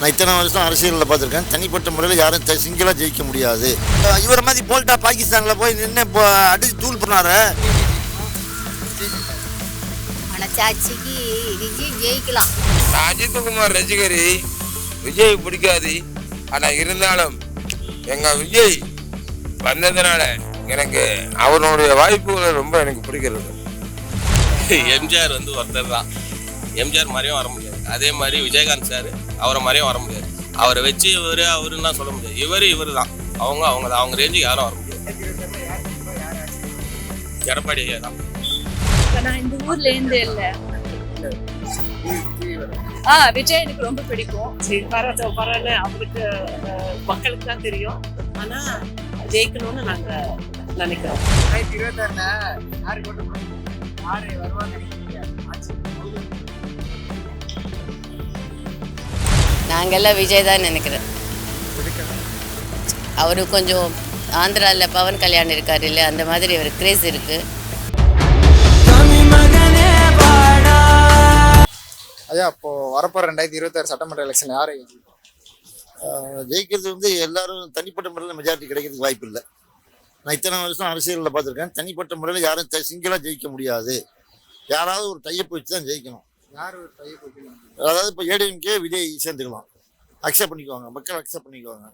நான் இத்தனை வருஷம் அரசியலில் பார்த்துருக்கேன். தனிப்பட்ட முறையில் யாரும் சிங்கிளாக ஜெயிக்க முடியாது. இவரை மாதிரி போல்ட்டா பாகிஸ்தானில் போய் நின்று இப்போ அடிச்சு தூள் பண்ணாரு மனசாட்சிக்கு விஜய் ஜெயிக்கலாம். அஜித்குமார் ரசிகரி விஜய் பிடிக்காது. ஆனால் இருந்தாலும் எங்கள் விஜய் வந்ததுனால எனக்கு அவருடைய வாய்ப்புகளை ரொம்ப எனக்கு பிடிக்கிறது. எம்ஜிஆர் வந்து ஒருத்தர் தான். எம்ஜிஆர் மாதிரியும் வர முடியாது. அதே மாதிரி விஜயகாந்த் சார் அவரை மாதிரியும் வர முடியாது. அவரை வச்சு இவர் அவருன்னா சொல்ல முடியாது. இவர் இவர் தான். அவங்க அவங்க தான். அவங்க ரேஞ்சுக்கு யாரும் வர முடியாது. எடப்பாடி ஐயா தான். நான் இந்த ஊர்ல இருந்து இல்ல. ஆ விஜய் எனக்கு ரொம்ப பிடிக்கும். சரி பரவாயில்ல பரவாயில்ல அவருக்கு அஹ், மக்களுக்கு தான் தெரியும். ஆனா ஜெயிக்கணும்னு நாங்க நினைக்கிறோம். இருபத்தாறுல யாரு கொண்டு போறீங்க யாரு வருவாங்க நாங்கெல்லாம் விஜய் தான் நினைக்கிறேன். அவரு கொஞ்சம் ஆந்திராவில் பவன் கல்யாண் இருக்காரு இல்லை அந்த மாதிரி ஒரு கிரேஸ் இருக்கு. ஐயா இப்போ வரப்போற ரெண்டாயிரத்தி இருபத்தாறு சட்டமன்ற எலெக்ஷன் யாரை ஜெயிக்கிறது வந்து எல்லாரும் தனிப்பட்ட முறையில் மெஜாரிட்டி கிடைக்கிறதுக்கு வாய்ப்பு இல்லை. நான் இத்தனை வருஷம் அரசியலில் பார்த்துருக்கேன். தனிப்பட்ட முறையில் யாரும் சிங்கிளாக ஜெயிக்க முடியாது. யாராவது ஒரு டையப் வச்சு தான் ஜெயிக்கணும். அதாவது இப்போ ஏடிஎம்கே விஜய் சேர்ந்துக்கலாம். அக்செப்ட் பண்ணிக்குவாங்க. மக்கள் அக்செப்ட் பண்ணிக்குவாங்க.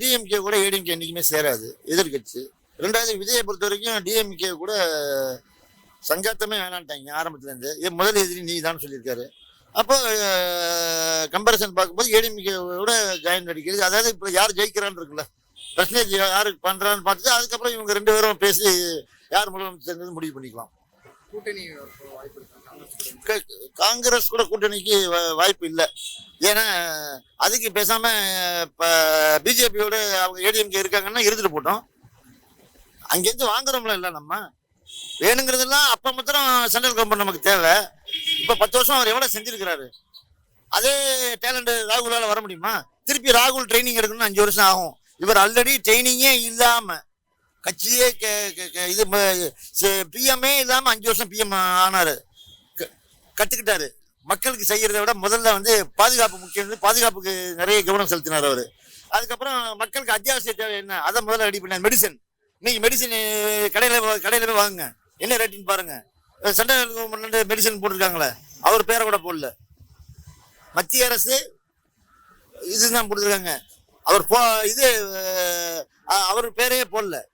டிஎம்கே கூட ஏடிஎம்கே என்றைக்குமே சேராது. எதிர்கட்சி. ரெண்டாவது விஜயை பொறுத்த வரைக்கும் டிஎம்கே கூட சங்காத்தமே வேணான்ட்டாங்க ஆரம்பத்துலேருந்து. ஏன் முதல் எதிரி நீ தான் சொல்லியிருக்காரு. அப்போ கம்பேரிசன் பார்க்கும்போது ஏடிஎம்கே கூட ஜாயின் அடிக்கிறது அதாவது இப்போ யார் ஜெயிக்கிறான்னு இருக்குல்ல. பிரச்சனை யாரு பண்ணுறான்னு பார்த்துட்டு அதுக்கப்புறம் இவங்க ரெண்டு பேரும் பேசி யார் முதலமைச்சர் முடிவு பண்ணிக்கலாம். கூட்டணி வாய்ப்பு காங்கிரஸ் கூட கூட்டணிக்கு வாய்ப்பு இல்லை. ஏன்னா அதுக்கு பேசாம இப்போ பிஜேபியோட அவங்க ஏடிஎம்கே இருக்காங்கன்னா இருந்துட்டு போட்டோம். அங்கேருந்து வாங்குறோம்ல இல்லை நம்ம. வேணுங்கிறதெல்லாம் அப்போ மாத்திரம் சென்ட்ரல் கவர்மெண்ட் நமக்கு தேவை. இப்போ பத்து வருஷம் அவர் எவ்வளோ செஞ்சிருக்கிறாரு? அதே டேலண்ட் ராகுலால வர முடியுமா? திருப்பி ராகுல் ட்ரைனிங் எடுக்கணும்னு அஞ்சு வருஷம் ஆகும். இவர் ஆல்ரெடி ட்ரைனிங்கே இல்லாமல் கட்சியே இது பிஎம்ஏ இல்லாமல் அஞ்சு வருஷம் பிஎம் ஆனாரு. க- கத்துக்கிட்டாரு. மக்களுக்கு செய்யறதை விட முதல்ல வந்து பாதுகாப்பு முக்கியம் பாதுகாப்புக்கு நிறைய கவனம் செலுத்தினார் அவர். அதுக்கப்புறம் மக்களுக்கு அத்தியாவசிய தேவை என்ன? அதை முதல்ல ரெடி பண்ணார். மெடிசன் இன்னைக்கு மெடிசன் கடையில் கடையில் போய் வாங்குங்க. என்ன ரேட்டுன்னு பாருங்க. சென்ட்ரல் கவர்மெண்ட் மெடிசன் போட்டிருக்காங்களே. அவர் பேரை கூட போடல. மத்திய அரசு இதுதான் கொடுத்துருக்காங்க அவர் போ இது அவர் பேரையே போடல.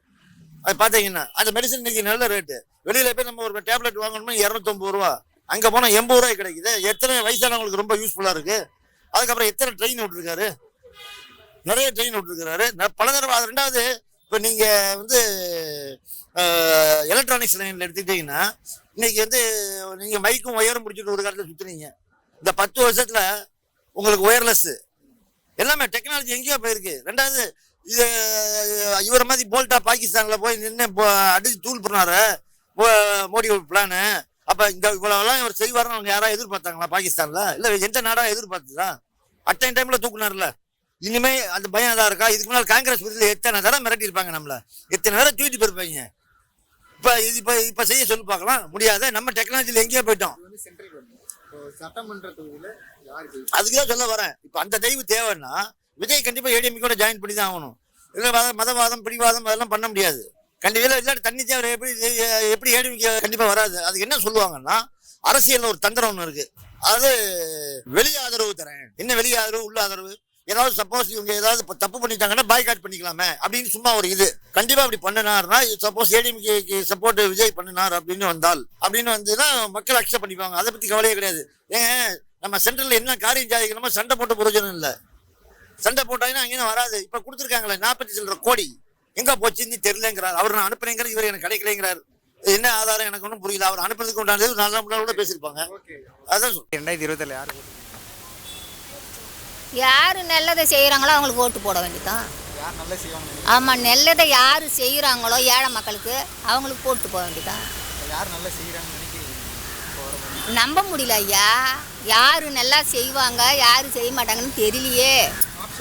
அது பார்த்தீங்கன்னா அந்த மெடிசன் இன்னைக்கு நல்ல ரேட்டு வெளியில போய் நம்ம ஒரு டேப்லெட் வாங்கணும்னா இரநூத்தொம்பது ரூபா. அங்கே போனால் எண்பது ரூபாய் கிடைக்குது. எத்தனை வயசானவங்களுக்கு ரொம்ப யூஸ்ஃபுல்லாக இருக்கு. அதுக்கப்புறம் எத்தனை ட்ரெயின் விட்டுருக்காரு? நிறைய ட்ரெயின் விட்டுருக்காரு பல தடவை அது ரெண்டாவது இப்போ நீங்கள் வந்து எலக்ட்ரானிக்ஸ் லைனில் எடுத்துக்கிட்டீங்கன்னா இன்னைக்கு வந்து நீங்கள் மைக்கும் ஒயரும் பிடிச்சிட்டு ஒரு காலத்தில் சுற்றுனீங்க இந்த பத்து வருஷத்துல உங்களுக்கு ஒயர்லெஸ் எல்லாமே டெக்னாலஜி எங்கேயோ போயிருக்கு. ரெண்டாவது இது இவரை மாதிரி போல்ட்டா பாகிஸ்தானில் போய் நின்று அடிச்சு தூள் பண்ணாரு மோ- மோடி பிளானு அப்போ இந்த இவ்வளோலாம் இவர் செய்வார்னு அவங்க யாராவது எதிர்பார்த்தாங்களா பாகிஸ்தானில்? இல்லை எந்த நாடா எதிர்பார்த்துதா? அட்டன் டைமில் தூக்குனார்ல. இனிமே அந்த பயம் தான் இருக்கா? இதுக்கு முன்னால் காங்கிரஸ் விருதுல எத்தனை தடவை மிரட்டி இருப்பாங்க நம்மள? எத்தனை தடவை தூக்கிட்டு போயிருப்பாங்க? இப்போ இது இப்போ இப்போ செய்ய சொல்லி பார்க்கலாம். முடியாத. நம்ம டெக்னாலஜியில் எங்கேயோ போயிட்டோம். அதுக்கு தான் சொல்ல வரேன். இப்போ அந்த தெய்வு தேவைன்னா விஜய் கண்டிப்பாக ஏடிஎம்கோட ஜாயின் பண்ணி தான் ஆகணும். இல்லை மதவாதம் பிடிவாதம் அதெல்லாம் பண்ண முடியாது. கண்டிப்பாக இல்லாட்டி தண்ணி தேவை எப்படி எப்படி ஏடிஎம்கே கண்டிப்பாக வராது. அதுக்கு என்ன சொல்லுவாங்கன்னா அரசியல் ஒரு தந்திரம் ஒன்று இருக்கு. அது வெளி ஆதரவு தரேன். என்ன வெளி ஆதரவு உள்ள ஆதரவு ஏதாவது சப்போஸ் இவங்க ஏதாவது தப்பு பண்ணிட்டாங்கன்னா பாய்காட் பண்ணிக்கலாமே அப்படின்னு சும்மா ஒரு இது. கண்டிப்பா அப்படி பண்ணினார்னா சப்போஸ் ஏடிஎம்கேக்கு சப்போர்ட் விஜய் பண்ணினார் அப்படின்னு வந்தால் அப்படின்னு வந்துன்னா மக்கள் அக்செப்ட் பண்ணிப்பாங்க. அதை பத்தி கவலையே கிடையாது. ஏங்க நம்ம சென்ட்ரல் என்ன காரியம் சாதிக்கணுமோ சண்டை போட்ட பிரயோஜனம் இல்லை. சண்டை போட்டாங்கன்னா அங்கேயும் வராது. இப்ப கொடுத்துருக்காங்களே நாற்பத்தி சில்லற கோடி. எங்க போச்சுன்னு தெரியலங்கிறார். அவர் நான் அனுப்புறேங்கிற இவர் எனக்கு கிடைக்கலைங்கிறார். இது என்ன ஆதாரம்? எனக்கு ஒன்றும் புரியல. அவர் அனுப்புறதுக்கு உண்டானது நாலு நாள் முன்னாடி கூட பேசியிருப்பாங்க. ஓகே. அதான். ரெண்டாயிரத்தி இருபத்தாறுல யார்? யார் நல்லதை செய்கிறாங்களோ அவங்களுக்கு ஓட்டு போட வேண்டியதான் யார் நல்லா செய்வாங்க ஆமாம் நல்லதை யார் செய்கிறாங்களோ ஏழை மக்களுக்கு அவங்களுக்கு போட்டு போக வேண்டியதான் நல்லா நம்ப முடியல ஐயா. யார் நல்லா செய்வாங்க யார் செய்ய மாட்டாங்கன்னு தெரியலையே.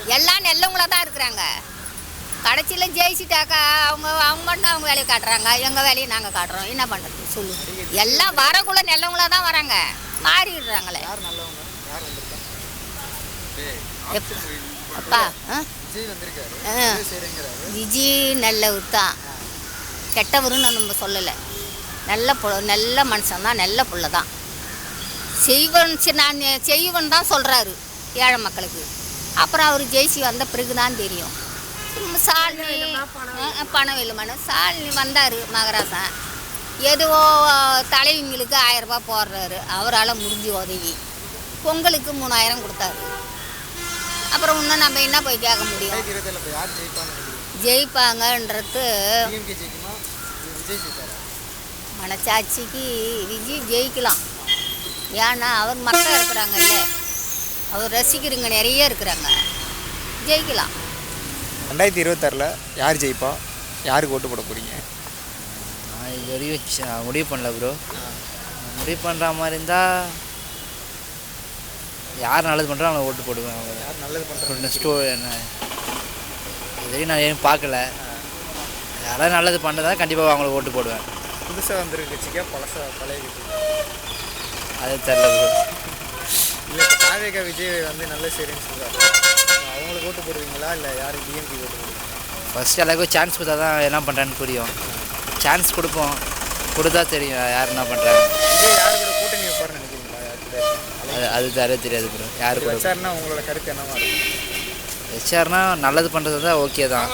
எல்லாம் நல்லவங்களா தான் இருக்கிறாங்க. கடைசியில் ஜெயிச்சிட்டாக்கா அவங்க அவங்க மட்டும் அவங்க வேலையை காட்டுறாங்க. எங்கள் வேலையை நாங்கள் காட்டுறோம். என்ன பண்ணுறது சொல்லு. எல்லாம் வரக்குள்ள நல்லவங்களா தான் வராங்க. மாறிடுறாங்களே. யார் நல்லவங்க? யார் வந்திருக்காங்க எப்- அப்பா விஜய் நல்லவர் தான் கெட்டவருன்னு நம்ம சொல்லலை. நல்ல பொ நல்ல மனுஷன் தான் நல்ல புள்ள தான். செய்வன் சி- நான் செய்வன் தான் சொல்கிறாரு ஏழை மக்களுக்கு. அப்புறம் அவர் ஜெயிச்சு வந்த பிறகு தான் தெரியும் சாலினி பணம் வெல்லுமான சாலினி வந்தார் மகராசன். ஏதோ தலைவிங்களுக்கு ஆயிரம் ரூபாய் போடுறாரு. அவரால் முடிஞ்சு உதவி. பொங்கலுக்கு மூணாயிரம் கொடுத்தாரு. அப்புறம் இன்னும் நம்ம என்ன போய் கேட்க முடியும்? ஜெயிப்பாங்கன்றது மனசாட்சிக்கு விஜய் ஜெயிக்கலாம். ஏன்னா அவர் மக்கள் இருக்கிறாங்கல்ல. அவர் ரசிகருங்க நிறைய இருக்கிறாங்க. ஜெயிக்கலாம். ரெண்டாயிரத்தி இருபத்தாறில் யார் ஜெயிப்பா? யாருக்கு ஓட்டு போட போறீங்க? நான் இது வரைக்கும் முடிவு பண்ணல ப்ரோ முடிவு பண்ணுற மாதிரி இருந்தால் யார் நல்லது பண்ணுறோ அவங்க ஓட்டு போடுவேன். யார் நல்லது பண்ணுறாங்க ஸ்டோ என்ன? இது வரைக்கும் நான் எதுவும் பார்க்கல. யாராவது நல்லது பண்ணுறதா கண்டிப்பாக அவங்களுக்கு ஓட்டு போடுவேன். புதுசாக வந்திருக்க கட்சிக்கா பழசா பழைய கட்சி அது தெரில ப்ரோ இல்லை இப்போ தாவேகா விஜய் வந்து நல்ல செய்கிறேன்னு சொல்கிறாரு அவங்களுக்கு ஓட்டு போடுவீங்களா இல்லை யாருக்கு டிஎம்கே ஓட்டு போடுவீங்களா? ஃபஸ்ட்டு எல்லாருக்கும் சான்ஸ் கொடுத்தா தான் என்ன பண்ணுறான்னு புரியும். சான்ஸ் கொடுப்போம். கொடுத்தா தெரியும் யார் என்ன பண்ணுறாங்க விஜய் யார் கூட கூட்டணி வைப்பாருன்னு நினைக்கிறீங்களா? யார் கூட? அது அது தர தெரியாது ப்ரோ யார் கூட? உங்களோட கருத்து என்னவா இருக்கும்? ஹெச்ஆர்னா நல்லது பண்ணுறது தான். ஓகே தான்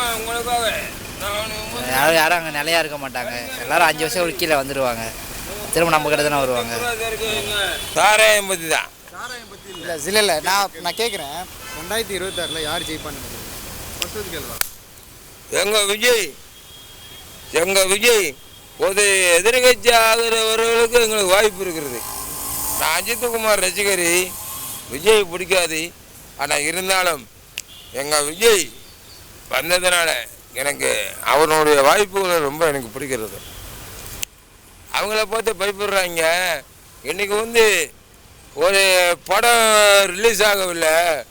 யாரும் யாரும் அங்கே நிலையா இருக்க மாட்டாங்க. எல்லாரும் அஞ்சு வருஷம் ஒரு கீழே வந்துடுவாங்க திரும்ப நம்ம கிட்ட தானே வருவாங்க சாராயம் பற்றி தான். இல்லை இல்லை இல்லை நான் நான் கேட்குறேன் ரெண்டாயிரத்தி இருபத்தாறில் யார் ஜெயிப்பான்னு நினைக்கிறீங்க எங்க விஜய்? எங்க விஜய்? ஒரு எதிர்கட்சி ஆகிறவர்களுக்கு எங்களுக்கு வாய்ப்பு இருக்கிறது நான் அஜித்குமார் ரசிகரி விஜய் பிடிக்காது. ஆனால் இருந்தாலும் எங்கள் விஜய் வந்ததுனால எனக்கு அவனுடைய வாய்ப்புகள் ரொம்ப எனக்கு பிடிக்கிறது. அவங்கள பார்த்து பயப்படுறாங்க. இன்னைக்கு வந்து ஒரு படம் ரிலீஸ் ஆகவில்லை.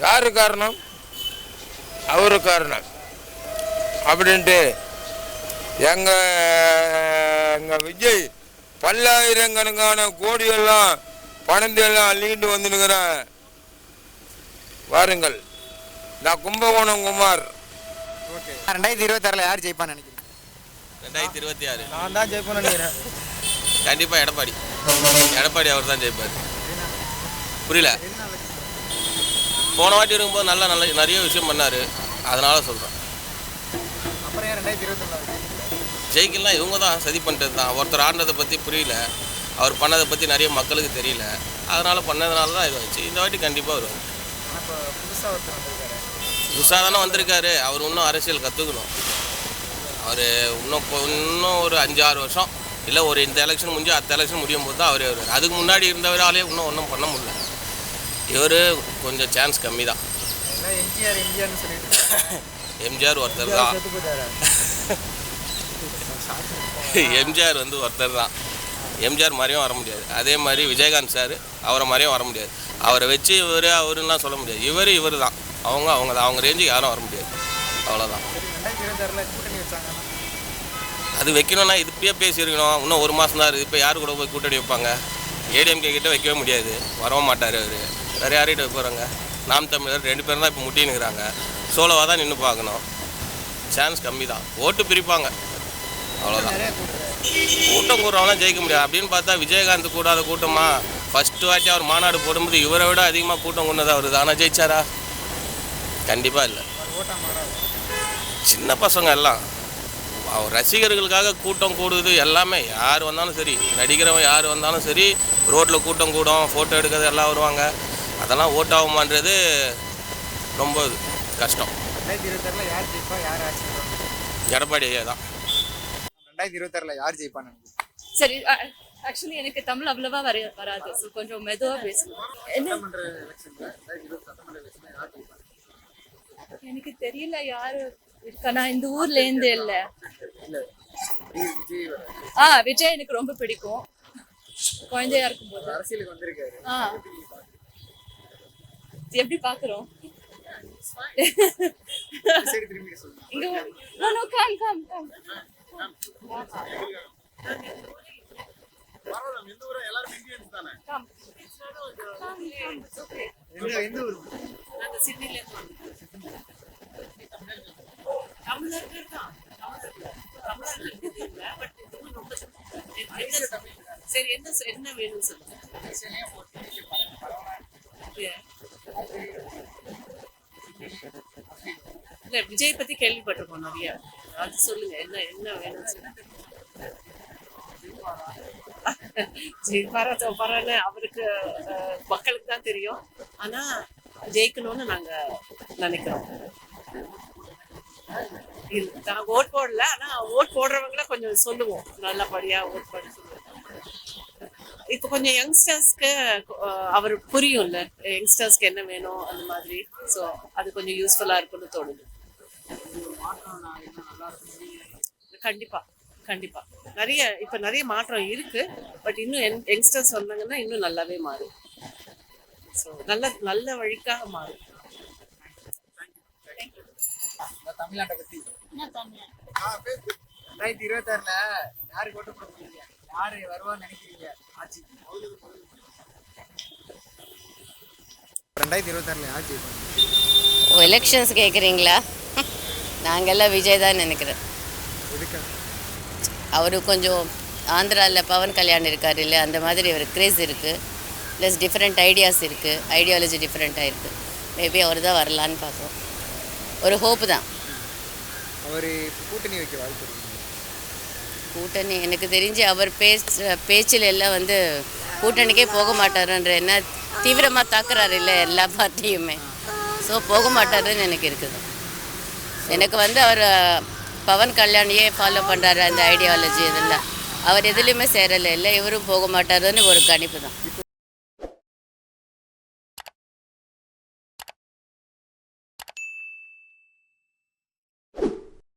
யாரு காரணம்? அவரு காரணம். அப்படின்ட்டு எங்க எங்க விஜய் பல்லாயிரக்கணக்கான கோடியெல்லாம் பணத்தை எல்லாம் அள்ளிட்டு வந்துனுக்கிறேன் வாருங்கள். நான் கும்பகோணம் குமார். ஓகே. ரெண்டாயிரத்தி இருபத்தாறில் யார் ஜெயிப்பான்னு நினைக்கிறீங்க? ரெண்டாயிரத்தி இருபத்தி ஆறு. நான் தான் ஜெயிப்பேன்னு நினைக்கிறேன். கண்டிப்பாக எடப்பாடி. எடப்பாடி அவர் தான் ஜெயிப்பார். புரியல? போன வாட்டி இருக்கும்போது நல்லா நல்ல நிறைய விஷயம் பண்ணார். அதனால சொல்கிறேன் ஜெயிக்கலாம் இவங்க தான் சதி பண்ணிட்டது தான். ஒருத்தர் ஆண்டதை பற்றி புரியல. அவர் பண்ணதை பற்றி நிறைய மக்களுக்கு தெரியல. அதனால் பண்ணதுனால தான் இதுவாச்சு இந்த வாட்டி கண்டிப்பாக இப்போ புதுசாக தானே வந்திருக்காரு. அவர் இன்னும் அரசியல் கற்றுக்கணும் அவர் இன்னும் இன்னும் ஒரு அஞ்சு ஆறு வருஷம் இல்லை ஒரு இந்த எலெக்ஷன் முடிஞ்சு அடுத்த எலெக்ஷன் முடியும் போது தான் அவரே வருவார். அதுக்கு முன்னாடி இருந்தவராலே இன்னும் ஒன்றும் பண்ண முடியல. இவர் கொஞ்சம் சான்ஸ் கம்மி தான். எம்ஜிஆர் ஒருத்தர் தான். எம்ஜிஆர் வந்து ஒருத்தர் தான். எம்ஜிஆர் மாதிரியும் வர முடியாது. அதே மாதிரி விஜயகாந்த் சார் அவரை மாதிரியும் வர முடியாது. அவரை வச்சு இவர் அவருலாம் சொல்ல முடியாது. இவர் இவர் தான். அவங்க அவங்க தான். அவங்க ரேஞ்சுக்கு யாரும் வர முடியாது. அவ்வளோதான் அது வைக்கணும்னா இது இப்பயே பேசியிருக்கணும். இன்னும் ஒரு மாதம் தான் இருக்குது இப்போ யார் கூட போய் கூட்டணி வைப்பாங்க? ஏடிஎம்கே கிட்ட வைக்கவே முடியாது. வரவும் மாட்டார் அவர். வேறு யார்கிட்ட வைப்பாங்க நாம் தமிழர் ரெண்டு பேரும் தான் இப்போ முட்டினுக்கிறாங்க சோலோவாக தான் நின்று பார்க்கணும். சான்ஸ் கம்மி தான் ஓட்டு பிரிப்பாங்க. அவ்வளோதான் கூட்டம் கூடுறவங்களாம் ஜெயிக்க முடியாது. அப்படின்னு பார்த்தா விஜயகாந்த் கூடாத கூட்டமா? ஃபர்ஸ்ட் வாட்டி அவர் மாநாடு போடும்போது இவரை விட அதிகமாக கூட்டம் கொண்டது அவர் தானே? ஜெயிச்சாரா? கண்டிப்பாக இல்லை. சின்ன பசங்க எல்லாம். ரசிகர்களுக்காக கூட்டம் கூடுது எல்லாமே. யார் வந்தாலும் சரி நடிக்கிறவன் யார் வந்தாலும் சரி ரோட்டில் கூட்டம் கூடும் ஃபோட்டோ எடுக்கிறது எல்லாம் வருவாங்க. அதெல்லாம் ஓட்டாகுமான்றது ரொம்ப கஷ்டம். ரெண்டாயிரத்தி இருபத்தாறில் யார் ஜெயிப்பா யார் ஆட்சி பண்ணுவாங்க? எடப்பாடி ஐயா தான். ரெண்டாயிரத்தி இருபத்தாறில் யார் ஜெயிப்பான்னு சரி ஆக்சுவலி எனக்கு தமிழ் அவ்வளவா வர வராது. ஸோ கொஞ்சம் மெதுவாக ஜெயிப்பாங்க? எனக்கு தெரியல யாரு. இருக்கா? இந்த ஊர்ல இருந்து இல்ல. ஆ விஜய் எனக்கு ரொம்ப பிடிக்கும். குழந்தையா இருக்கும்போது. அரசியலுக்கு வந்திருக்காரு. ஆ. எப்படி பாக்குறோம்? இங்க நாங்க சிட்னில இருந்து சரி என்ன என்ன வேணும் சொல்லுங்க இல்ல விஜய் பத்தி கேள்விப்பட்டிருக்கோம் நிறைய அது சொல்லுங்க என்ன என்ன வேணும் சொல்லுங்க ஜெயிப்பாரா தோப்பாரான்னு அவருக்கு மக்களுக்கு தான் தெரியும். ஆனா ஜெயிக்கணும்னு நாங்க நினைக்கிறோம். இல்ல, நாங்க ஓட் போடல ஆனா ஓட் போடுறவங்கள கொஞ்சம் சொல்லுவோம். நல்லபடியா ஓட் போட சொல்லுவோம். இப்போ கொஞ்சம் யங்ஸ்டர்ஸ்க்கு அவர் புரியும்ல யங்ஸ்டர்ஸ்க்கு என்ன வேணும் அந்த மாதிரி. ஸோ அது கொஞ்சம் யூஸ்ஃபுல்லா இருக்கும்னு தோணுது. கண்டிப்பா கண்டிப்பா. நிறைய இப்ப நிறைய மாற்றம் இருக்கு பட் இன்னும் யங்ஸ்டர்ஸ் வந்தாங்கன்னா இன்னும் நல்லாவே மாறும். ஸோ நல்ல நல்ல வழிக்காக மாறும். தமிழ்நாட்டை பத்தி. ரெண்டாயிரத்தி இருபத்தாறுல யாருக்கு ஓட்டு போட போறீங்க? யாரு வருவான்னு நினைக்கிறீங்க? ஆட்சி. ரெண்டாயிரத்தி இருபத்தாறுல ஆட்சி ஓ எலெக்ஷன்ஸ் கேட்குறீங்களா நாங்கெல்லாம் விஜய் தான் நினைக்கிறேன். எதுக்கு? அவர் கொஞ்சம் ஆந்திராவில் பவன் கல்யாண் இருக்கார் இல்லை அந்த மாதிரி ஒரு கிரேஸ் இருக்குது ப்ளஸ் டிஃப்ரெண்ட் ஐடியாஸ் இருக்குது ஐடியாலஜி டிஃப்ரெண்ட்டாக இருக்குது மேபி அவர் தான் வரலான்னு பார்க்குறோம் ஒரு ஹோப்பு தான். அவர் கூட்டணி வைக்க வாய்ப்பு இருக்கு கூட்டணி எனக்கு தெரிஞ்சு அவர் பேச்ச பேச்சில் எல்லாம் வந்து கூட்டணிக்கே போக மாட்டாருன்ற என்ன தீவிரமாக தாக்குறாரு இல்லை எல்லா பார்ட்டியுமே. ஸோ போக மாட்டாருன்னு எனக்கு இருக்குது. எனக்கு வந்து அவர் பவன் கல்யாணியே ஃபாலோ பண்ணுறாரு அந்த ஐடியாலஜி இதெல்லாம். அவர் எதுலேயுமே சேரலை இல்லை இவரும் போக மாட்டாருன்னு ஒரு கணிப்பு தான்.